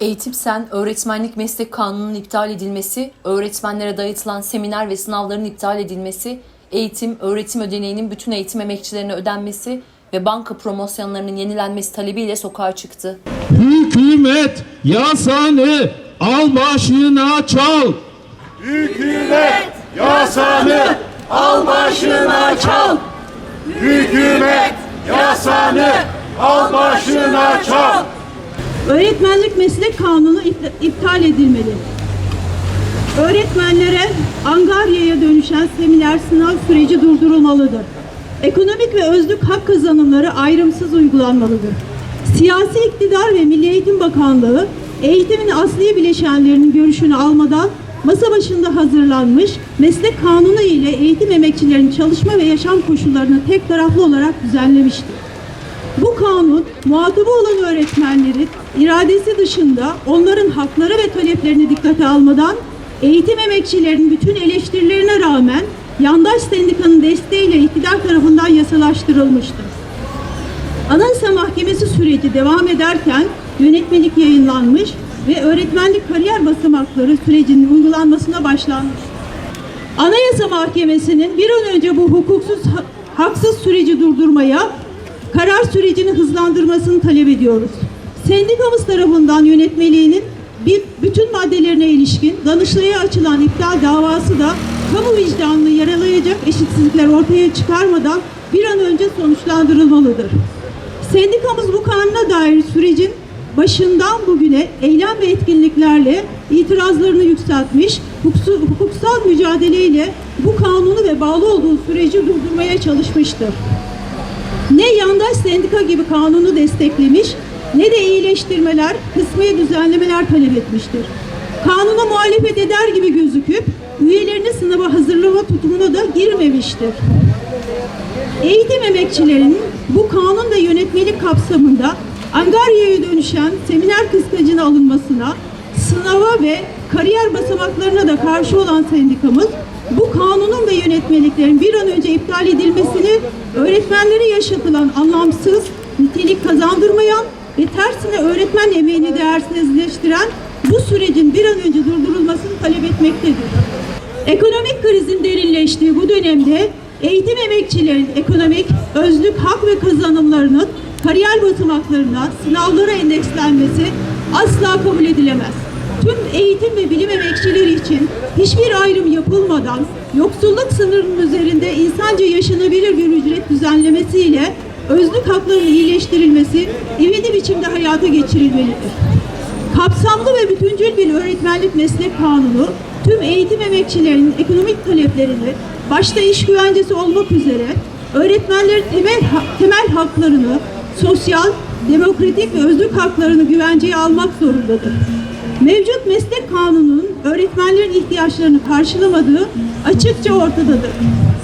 Eğitim Sen, öğretmenlik meslek kanununun iptal edilmesi, öğretmenlere dayatılan seminer ve sınavların iptal edilmesi, eğitim, öğretim ödeneğinin bütün eğitim emekçilerine ödenmesi ve banka promosyonlarının yenilenmesi talebiyle sokağa çıktı. Hükümet yasanı al başına çal. Hükümet yasanı al başına çal. Hükümet yasanı al başına çal. Öğretmenlik meslek kanunu ip- iptal edilmeli. Öğretmenlere angaryaya dönüşen seminer sınav süreci durdurulmalıdır. Ekonomik ve özlük hak kazanımları ayrımsız uygulanmalıdır. Siyasi iktidar ve Milli Eğitim Bakanlığı eğitimin asli bileşenlerinin görüşünü almadan masa başında hazırlanmış meslek kanunu ile eğitim emekçilerinin çalışma ve yaşam koşullarını tek taraflı olarak düzenlemiştir. Bu kanun muhatabı olan öğretmenlerin iradesi dışında onların hakları ve taleplerini dikkate almadan eğitim emekçilerinin bütün eleştirilerine rağmen yandaş sendikanın desteğiyle iktidar tarafından yasalaştırılmıştır. Anayasa Mahkemesi süreci devam ederken yönetmelik yayınlanmış ve öğretmenlik kariyer basamakları sürecinin uygulanmasına başlanmış. Anayasa Mahkemesi'nin bir an önce bu hukuksuz, ha- haksız süreci durdurmaya, karar sürecini hızlandırmasını talep ediyoruz. Sendikamız tarafından yönetmeliğinin bir bütün maddelerine ilişkin Danıştay'a açılan iptal davası da kamu vicdanını yaralayacak eşitsizlikler ortaya çıkarmadan bir an önce sonuçlandırılmalıdır. Sendikamız bu kanuna dair sürecin başından bugüne eylem ve etkinliklerle itirazlarını yükseltmiş, hukuksal mücadeleyle bu kanunu ve bağlı olduğu süreci durdurmaya çalışmıştır. Ne yandaş sendika gibi kanunu desteklemiş ne de iyileştirmeler, kısmi düzenlemeler talep etmiştir. Kanuna muhalefet eder gibi gözüküp üyelerini sınava hazırlama tutumuna da girmemiştir. Eğitim emekçilerinin bu kanun ve yönetmelik kapsamında Angarya'ya dönüşen seminer kıskacına alınmasına, sınava ve kariyer basamaklarına da karşı olan sendikamız bu kanunun ve yönetmeliklerin bir an önce iptal edilmesini öğretmenlere yaşatılan anlamsız, nitelik kazandırmayan ve tersine öğretmen emeğini değersizleştiren bu sürecin bir an önce durdurulmasını talep etmektedir. Ekonomik krizin derinleştiği bu dönemde eğitim emekçilerin ekonomik, özlük hak ve kazanımlarının kariyer basamaklarına, sınavlara endekslenmesi asla kabul edilemez. Tüm eğitim ve bilim emekçileri için hiçbir ayrım yapılmadan yoksulluk sınırının üzerinde insanca yaşanabilir bir ücret düzenlemesiyle özlük haklarının iyileştirilmesi ivedi biçimde hayata geçirilmelidir. Kapsamlı ve bütüncül bir öğretmenlik meslek kanunu tüm eğitim emekçilerinin ekonomik taleplerini başta iş güvencesi olmak üzere öğretmenlerin temel temel haklarını sosyal, demokratik ve özlük haklarını güvenceye almak zorundadır. Mevcut meslek kanununun öğretmenlerin ihtiyaçlarını karşılamadığı açıkça ortadadır.